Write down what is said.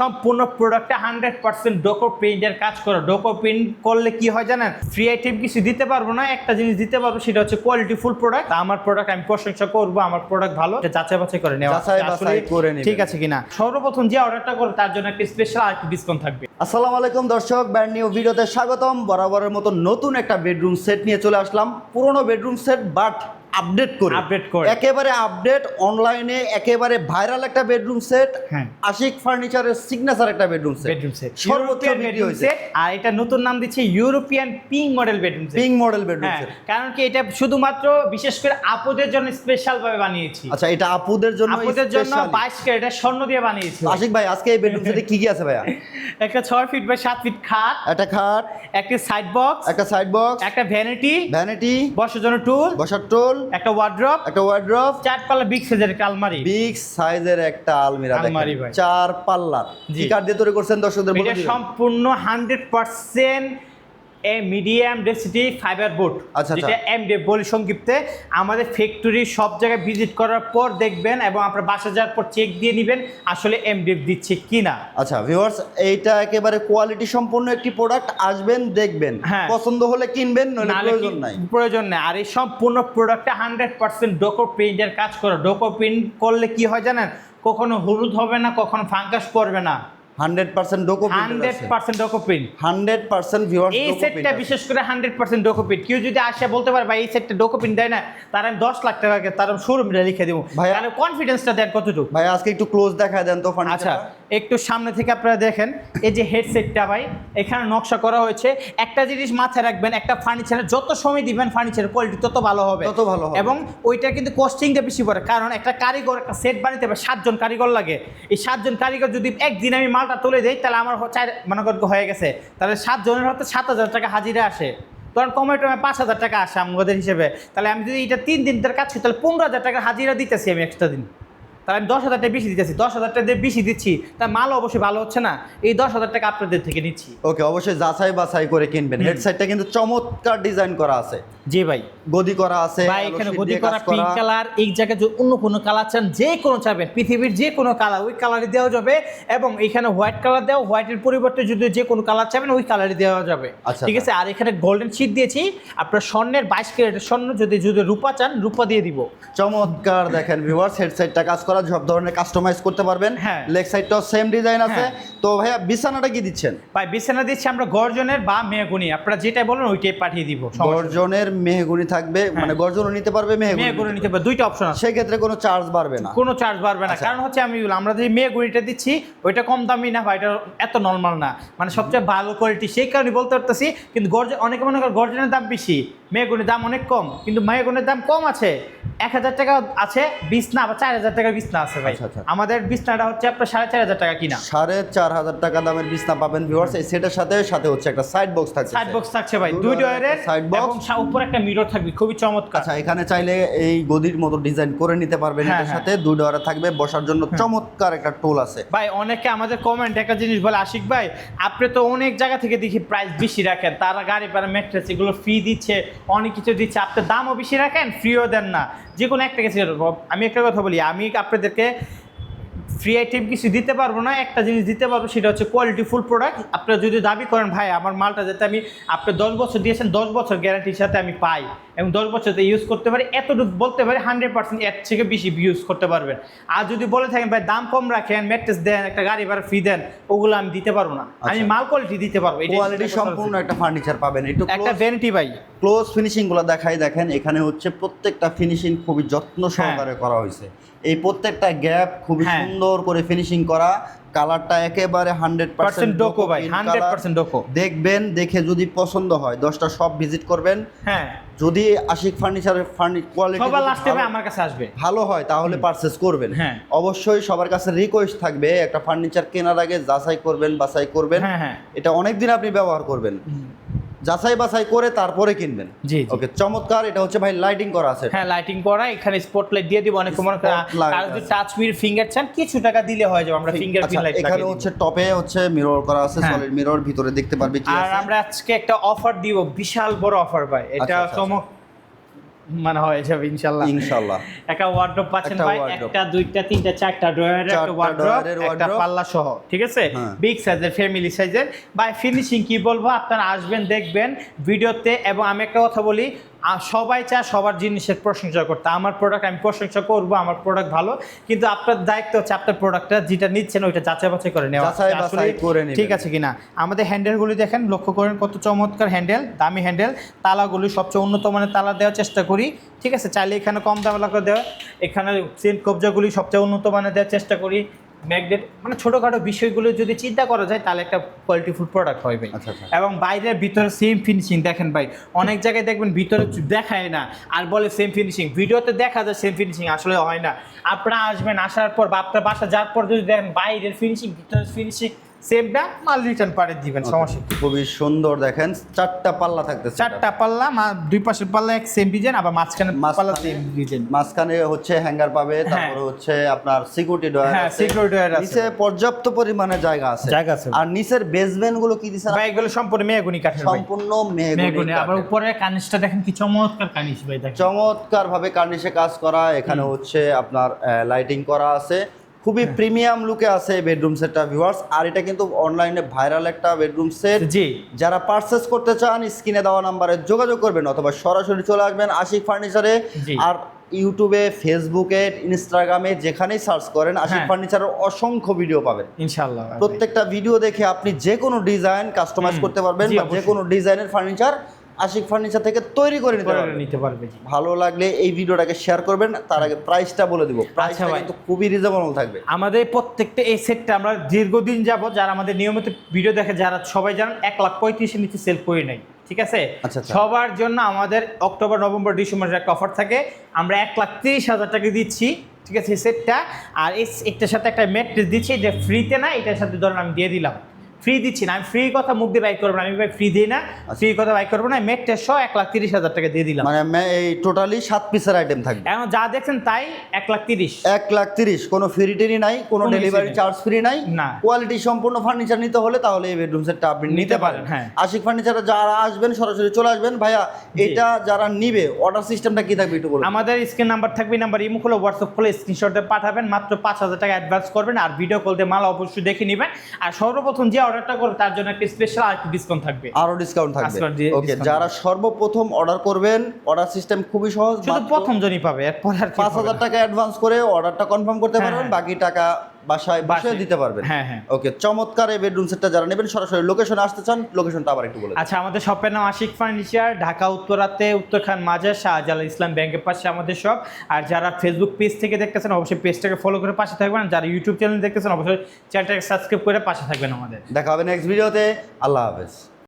সম্পূর্ণ প্রোডাক্টে hundred percent ডোকো প্রিন্টের কাজ করো। ডোকো প্রিন্ট করলে কি হয় জানেন? ফ্রি আইটেম কিছু দিতে পারব না একটা জিনিস দিতে পারব সেটা হচ্ছে কোয়ালিটি ফুল প্রোডাক্ট আমার প্রোডাক্ট আমি প্রশংসা করব আমার প্রোডাক্ট ভালো যাচাই বাছাই করে নেওয়া। ঠিক আছে কিনা? সর্বপ্রথম যে অর্ডারটা করো তার জন্য একটা স্পেশাল আর ডিসকাউন্ট থাকবে। আসসালামু আলাইকুম দর্শক ব্র্যান্ড নিউ ভিডিওতে স্বাগতম। বরাবরের মতো নতুন একটা বেডরুম সেট নিয়ে চলে আসলাম। পুরনো বেডরুম সেট বাট আপডেট করে। আপডেট করে। একেবারে আপডেট অনলাইনে একেবারে ভাইরাল একটা বেডরুম সেট হ্যাঁ। আশিক ফার্নিচারের সিগনেচার একটা বেডরুম সেট বেডরুম সেট সর্বোচ্চ বেডরুম হয়েছে। সেট আর এটা নতুন নাম দিচ্ছে European pink model bedroom set pink model bedroom set কারণ কি এটা শুধুমাত্র বিশেষ করে আপুদের জন্য স্পেশাল ভাবে বানিয়েছি। আচ্ছা এটা আপুদের জন্য আপুদের জন্য specially। বাইশ ক্যারেটের স্বর্ণ দিয়ে বানিয়েছি। আশিক ভাই আজকে এই বেডরুম সেটে কি কি আছে ভাইয়া? একটা ছয় ফিট বাই সাত ফিট খাট। একটা খাট। একটা সাইড বক্স একটা সাইড বক্স একটা ভ্যানিটি ভ্যানিটি বসার জন্য টুল বসার টোল একটা ওয়ার্ড্রপ একটা ওয়ার্ড্রপ চার পাল্লা বিগ সাইজের একটা আলমারি। বিগ সাইজের একটা আলমিরা আলমারি ভাই। চার পাল্লা। কি কাঠ দিয়ে তৈরি করছেন দর্শকদের বলে সম্পূর্ণ hundred percent a medium density fibre board আচ্ছা, যেটা এমডি বলি সংক্ষিপ্তে। আমাদের ফ্যাক্টরি সব জায়গায় ভিজিট করার পর দেখবেন এবং আপনার বাসা যাওয়ার পর চেক দিয়ে নেবেন আসলে এমডিএফ দিচ্ছে কিনা। আচ্ছা ভিউয়ার্স এইটা একেবারে কোয়ালিটি সম্পন্ন একটি প্রোডাক্ট আসবেন দেখবেন। হ্যাঁ। পছন্দ হলে কিনবেন নইলে প্রয়োজন নাই। প্রয়োজন নেই। আর এই সম্পূর্ণ প্রোডাক্টটা হান্ড্রেড পার্সেন্ট ডোকো প্রিন্টের কাজ করো। ডোকো প্রিন্ট করলে কি হয় জানেন? কখনো হলুদ হবে না কখনো ফাঙ্গাস পড়বে না। হান্ড্রেড পার্সেন্ট ডোকো হান্ড্রেড পার্সেন্ট ডোকো প্রিন্ট হান্ড্রেড পার্সেন্ট ভিউয়ার্স এই সেটটা বিশেষ করে হান্ড্রেড পার্সেন্ট ডোকোপিট কেউ যদি আসে বলতে পারে ভাই এই সেটটা ডোকোপিন দেয় না তার আমি দশ লাখ টাকা তার শোরুমটা লিখে দেবো। ভাইয়া- তাহলে কনফিডেন্সটা দেন কতটুকু? ভাই আজকে একটু ক্লোজ দেখা দেন তো আচ্ছা। একটু সামনে থেকে আপনারা দেখেন এই যে হেডসেটটা ভাই এখানে নকশা করা হয়েছে। একটা জিনিস মাথায় রাখবেন একটা ফার্নিচারের যত সময় দিবেন ফার্নিচারের কোয়ালিটি তত ভালো হবে। তত ভালো হবে। এবং ওইটা কিন্তু কস্টিংটা বেশি পড়ে কারণ একটা কারিগর একটা সেট বানাতে হবে সাতজন কারিগর লাগে। এই সাতজন কারিগর যদি একদিন আমি মালটা তুলে দিই তাহলে আমার চার মনে করেন হয়ে গেছে। তাহলে সাতজনের হয়তো সাত হাজার টাকা হাজিরা আসে। তখন কমে টমে পাঁচ হাজার টাকা আসে আমাদের হিসেবে। তাহলে আমি যদি এটা তিন দিন ধরে কাজ করি তাহলে পনেরো হাজার টাকা হাজিরা দিতেছি আমি এক্সট্রা দিন। তাহলে আমি দশ হাজার টাকা বেশি দিতেছি দশ হাজার টাকা দিয়ে বেশি দিচ্ছি তার মাল অবশ্যই ভালো হচ্ছে না। এই দশ হাজার টাকা আপনাদের থেকে নিচ্ছি। ওকে অবশ্যই যাচাই বাছাই করে কিনবেন। হেডসেটটা কিন্তু চমৎকার ডিজাইন করা আছে। জি ভাই। গদি করা আছে আলো এখানে গদি করা পিঙ্ক কালার এই জায়গায় যদি অন্য কোনো কালার চান যে কোনো চাবেন পৃথিবীর যে কোনো কালার ওই কালারই দেওয়া যাবে এবং এখানে হোয়াইট কালার দেওয়া হোয়াইটের পরিবর্তে যদি যে কোনো কালার চাবেন ওই কালারই দেওয়া যাবে। আচ্ছা, ঠিক আছে? আর এখানে গোল্ডেন শিট দিয়েছি। আপনার স্বর্ণের বাইশ ক্যারেটের স্বর্ণ যদি যদি রূপা চান রূপা দিয়ে দিব। চমৎকার দেখেন ভিউয়ার্স হেডসেটটা কাজ করা সব ধরনের কাস্টমাইজ করতে পারবেন। হ্যাঁ। লেগ সাইডটাও সেম ডিজাইন আছে। হ্যাঁ। তো ভাইয়া বিছানাটা কি দিচ্ছেন? ভাই বিছানা দিচ্ছি আমরা গর্জনের বা মেগুনি আপনারা যেটাই বলেন ওইটাই পাঠিয়ে দিব গর্জনের মেহগুনি থাকবে মানে গর্জনও নিতে পারবে মেহগুনি নিতে পারবে। দুইটা অপশন আছে। সেক্ষেত্রে কোনো চার্জ বাড়বে না। কোনো চার্জ বাড়বে না। আচ্ছা। কারণ হচ্ছে আমি আমরা যে মেয়ে গুড়িটা দিচ্ছি ওইটা কম দামি না ভাই এটা এত নর্মাল না। মানে সবচেয়ে ভালো কোয়ালিটি সেই কারণে বলতে পারতেছি কিন্তু গর্জন অনেকে মনে করে গর্জনের দাম বেশি মেয়েগুনের দাম অনেক কম কিন্তু মেয়েগুনের দাম কম আছে। এক হাজার টাকা আছে বিছনা বা চার হাজার টাকার বিছনা আছে ভাই। আচ্ছা, আচ্ছা। আমাদের বিছনাটা হচ্ছে আপনার সাড়ে চার হাজার টাকা কিনা। সাড়ে চার হাজার টাকা দামের বিছনা পাবেন ভিউয়ার্স এই সেটের সাথে সাথে হচ্ছে একটা সাইড বক্স থাকছে। সাইড বক্স থাকছে ভাই। দুই ডয়ারের side box। এবং উপরে একটা মিরর থাকবে। খুবই চমৎকার। আচ্ছা এখানে চাইলে এই গদির মতো ডিজাইন করে নিতে পারবেন হ্যাঁ, এটার হ্যাঁ। সাথে। দুই ডয়ারে থাকবে বসার জন্য চমৎকার একটা টোল আছে। ভাই অনেকে আমাদের কমেন্ট একটা জিনিস বলে আশিক ভাই আপনি তো অনেক জায়গা থেকে দেখি প্রাইস বেশি রাখেন। তারা গাড়ি ভাড়া মেট্রেস এগুলো ফ্রি দিচ্ছে অনেক কিছু দিচ্ছে। আপনি দামও বেশি রাখেন ফ্রিও দেন না। যে কোনো একটা করব আমি একটা কথা বলি আমি আপনাদেরকে ফ্রি আইটেম কিছু দিতে পারব না একটা জিনিস দিতে পারব সেটা হচ্ছে কোয়ালিটি ফুল প্রোডাক্ট আপনারা যদি দাবি করেন ভাই আমার মালটা যাতে আমি আপনি দশ বছর দিয়েছেন দশ বছর গ্যারান্টির সাথে আমি পাই এবং দশ বছর ইউজ করতে পারি এতটুকু বলতে পারি হান্ড্রেড পার্সেন্ট এর থেকে বেশি ইউজ করতে পারবেন। আর যদি বলে থাকেন ভাই দাম কম রাখেন ম্যাট্রেস দেন একটা গাড়ি ভাড়া ফ্রি দেন ওগুলো আমি দিতে পারব না। আমি আচ্ছা। মাল কোয়ালিটি দিতে পারব কোয়ালিটি সম্পূর্ণ একটা ফার্নিচার পাবেন। একটু একটা ভ্যানিটি ভাই। ক্লোজ ফিনিশিংগুলো দেখাই দেখেন এখানে হচ্ছে প্রত্যেকটা ফিনিশিং খুবই যত্ন সহকারে করা হয়েছে। এই প্রত্যেকটা গ্যাপ খুবই হ্যাঁ। সুন্দর করে ফিনিশিং করা। কালারটা একেবারে হান্ড্রেড পার্সেন্ট ডোকো ভাই হান্ড্রেড পার্সেন্ট ডোকো দেখবেন দেখে যদি পছন্দ হয় দশটা সব ভিজিট করবেন। হ্যাঁ। যদি আশিক ফার্নিচারের ফার্নি কোয়ালিটি সবার লাস্টে আমার কাছে আসবে। ভালো হয় তাহলে পারচেস করবেন। হ্যাঁ। অবশ্যই সবার কাছে রিকোয়েস্ট থাকবে একটা ফার্নিচার কেনার আগে যাচাই করবেন বাছাই করবেন। হ্যাঁ হ্যাঁ। এটা অনেক দিন আপনি ব্যবহার করবেন। যাচাই বাছাই করে তারপরে কিনবেন। জি। ওকে চমৎকার এটা হচ্ছে ভাই লাইটিং করা আছে। হ্যাঁ লাইটিং করা এখানে স্পটলাইট দিয়ে দিব অনেক সময় আর যদি টাচ মির ফিঙ্গার চান কিছু টাকা দিলে হয়ে যাবে আমরা ফিঙ্গার আচ্ছা, প্রিন্ট লাইট এখানে হচ্ছে টপে হচ্ছে মিরর করা আছে হ্যাঁ। সলিড মিরর ভিতরে দেখতে পারবে কি আর আমরা আজকে একটা অফার দিব বিশাল বড় অফার ভাই। এটা আচ্ছা, আচ্ছা, চমক মানে হয়ে যাবে ইনশাল্লাহ। ইনশাল্লাহ। একটা ওয়ার্ড্রপ পাচ্ছেন ভাই একটা দুইটা তিনটা চারটা ড্রয়ারের একটা ওয়ার্ড্রপ একটা পাল্লা সহ ঠিক আছে। বিগ সাইজের ফ্যামিলি সাইজের বাই ফিনিশিং কি বলব? আপনারা আসবেন দেখবেন ভিডিওতে এবং আমি একটা কথা বলি সবাই চায় সবার জিনিসের প্রশংসা করতে। আমার প্রোডাক্ট আমি প্রশংসা করব আমার প্রোডাক্ট ভালো কিন্তু আপনার দায়িত্ব হচ্ছে আপনার প্রোডাক্টটা যেটা নিচ্ছেন ওইটা যাচাই বাছাই করে নেওয়া। আসলে। ঠিক আছে কিনা? আমাদের হ্যান্ডেলগুলি দেখেন লক্ষ্য করেন কত চমৎকার হ্যান্ডেল দামি হ্যান্ডেল তালাগুলি সবচেয়ে উন্নত মানের তালা দেওয়ার চেষ্টা করি। ঠিক আছে? চাইলে এখানে কম দামে লাগা দেওয়া। এখানে চেন কবজাগুলি সবচেয়ে উন্নত মানের দেওয়ার চেষ্টা করি। ম্যাগনেট মানে ছোটোখাটো বিষয়গুলো যদি চিন্তা করা যায় তাহলে একটা কোয়ালিটিফুল প্রোডাক্ট হয় আচ্ছা, আচ্ছা। এবং বাইরের ভিতরে সেম ফিনিশিং দেখেন ভাই অনেক জায়গায় দেখবেন ভিতরে দেখায় না আর বলে সেম ফিনিশিং ভিডিওতে দেখা যায় সেম ফিনিশিং আসলে হয় না। আপনারা আসবেন আসার পর বাপটা আপনার বাসা যাওয়ার পর যদি দেখেন বাইরের ফিনিশিং ভিতরের ফিনিশিং না মাল রিটার্ন পারে দিবেন সমস্যা খুবই সুন্দর দেখেন চারটা পাল্লা থাকতেছে চারটা পাল্লা দুই পাশের পাল্লা এক সেম ডিজাইন আবার মাঝখানে পাল্লা সেম ডিজাইন মাঝখানে হচ্ছে হ্যাঙ্গার পাবে তারপরে হচ্ছে আপনার সিকিউরিটি ডয়ার হ্যাঁ, security door আছে। নিচে পর্যাপ্ত পরিমাণে জায়গা আছে। জায়গা আছে। আর নিচের বেসমেন্টগুলো কি দিছে? ভাই এগুলো সম্পূর্ণ মেয়েগুনি কাঠের সম্পূর্ণ মেহগুনি মেহগনি আবার উপরে কানিসটা দেখেন কি চমৎকার কানিস ভাই দেখেন। চমৎকার ভাবে কার্নিশে কাজ করা এখানে হচ্ছে আপনার লাইটিং করা আছে। খুবই হ্যাঁ। প্রিমিয়াম লুকে আছে বেডরুম সেটটা ভিউয়ার্স আর এটা কিন্তু অনলাইনে ভাইরাল একটা বেডরুম সেট জি। যারা পারচেস করতে চান স্ক্রিনে দেওয়া নাম্বারে যোগাযোগ করবেন অথবা সরাসরি চলে আসবেন আশিক ফার্নিচারে আর ইউটিউবে ফেসবুকে ইনস্টাগ্রামে যেখানেই সার্চ করেন আশিক হ্যাঁ। ফার্নিচারের অসংখ্য ভিডিও পাবেন। ইনশাআল্লাহ প্রত্যেকটা ভিডিও দেখে আপনি যে কোনো ডিজাইন কাস্টমাইজ করতে পারবেন বা যে কোনো ডিজাইনের ফার্নিচার আশিক ফার্নিচার থেকে তৈরি করে নিতে করে পারবেন নিতে পারবে ভালো লাগলে এই ভিডিওটাকে শেয়ার করবেন তার আগে প্রাইসটা বলে দিব। প্রাইসটা আচ্ছা কিন্তু খুবই রিজনেবল থাকবে। আমাদের প্রত্যেকটা এই সেটটা আমরা দীর্ঘদিন যাব যারা আমাদের নিয়মিত ভিডিও দেখে যারা সবাই জানেন এক লাখ পঁয়ত্রিশের নিচে সেল করে নাই ঠিক আছে? আচ্ছা, আচ্ছা। সবার জন্য আমাদের অক্টোবর নভেম্বর ডিসেম্বরের একটা অফার থাকে। আমরা এক লাখ তিরিশ হাজার টাকা দিচ্ছি ঠিক আছে এই সেটটা আর এই একটার সাথে একটা ম্যাট্রেস দিচ্ছি যে ফ্রিতে না এটার সাথে ধরুন আমি দিয়ে দিলাম। ফ্রি দিচ্ছি না। আমি ফ্রি কথা মুখ দিয়ে বাইক করব না। আমি ভাই ফ্রি দিই না। ফ্রি কথা বাইক করব না। ম্যাট্রেস সহ এক লাখ তিরিশ হাজার টাকা দিয়ে দিলাম। মানে এই টোটালি সাত পিসের আইটেম থাকবে। এখন যা দেখছেন তাই এক লাখ তিরিশ। এক লাখ তিরিশ। কোনো ফ্রি টেরি নাই কোনো ডেলিভারি চার্জ ফ্রি নাই। না। কোয়ালিটি সম্পূর্ণ ফার্নিচার নিতে হলে তাহলে এই বেডরুম সেটটা আপনি নিতে পারেন হ্যাঁ। আশিক ফার্নিচারে যারা আসবেন সরাসরি চলে আসবেন। ভাইয়া এটা যারা নিবে অর্ডার সিস্টেমটা কি থাকবে একটু বলুন। আমাদের স্ক্রিন নাম্বার থাকবে নাম্বার ইমো খুলে হোয়াটসঅ্যাপ খুলে স্ক্রিনশট পাঠাবেন। মাত্র পাঁচ হাজার টাকা অ্যাডভান্স করবেন আর ভিডিও কল দিয়ে মাল অবশ্যই দেখে নেবেন। আর সর্বপ্রথম যে অর্ডারটা করবে তার জন্য একটা স্পেশাল আর ডিসকাউন্ট থাকবে। আরও ডিসকাউন্ট থাকবে। ওকে যারা সর্বপ্রথম অর্ডার করবেন অর্ডার সিস্টেম খুবই সহজ শুধু প্রথম জনই পাবে এরপর আর পাঁচ হাজার টাকা অ্যাডভান্স করে অর্ডারটা কনফার্ম করতে হ্যাঁ, পারবেন হ্যাঁ। বাকি টাকা বাসায় বসে বাসায়। দিতে পারবেন। হ্যাঁ, হ্যাঁ। ওকে চমৎকার এই বেডরুম সেটটা যারা নেবেন সরাসরি লোকেশনে আসতে চান লোকেশনটা আবার একটু বলে আচ্ছা আমাদের শপের নাম আশিক ফার্নিচার ঢাকা উত্তরাতে উত্তরখান মাজার শাহজালাল ইসলাম ব্যাংকের পাশে আমাদের শপ আর যারা ফেসবুক পেজ থেকে দেখতেছেন অবশ্যই পেজটাকে ফলো করে পাশে থাকবেন। যারা ইউটিউব চ্যানেল দেখতেছেন অবশ্যই চ্যানেলটাকে সাবস্ক্রাইব করে পাশে থাকবেন আমাদের। দেখা হবে নেক্সট ভিডিওতে আল্লাহ হাফেজ।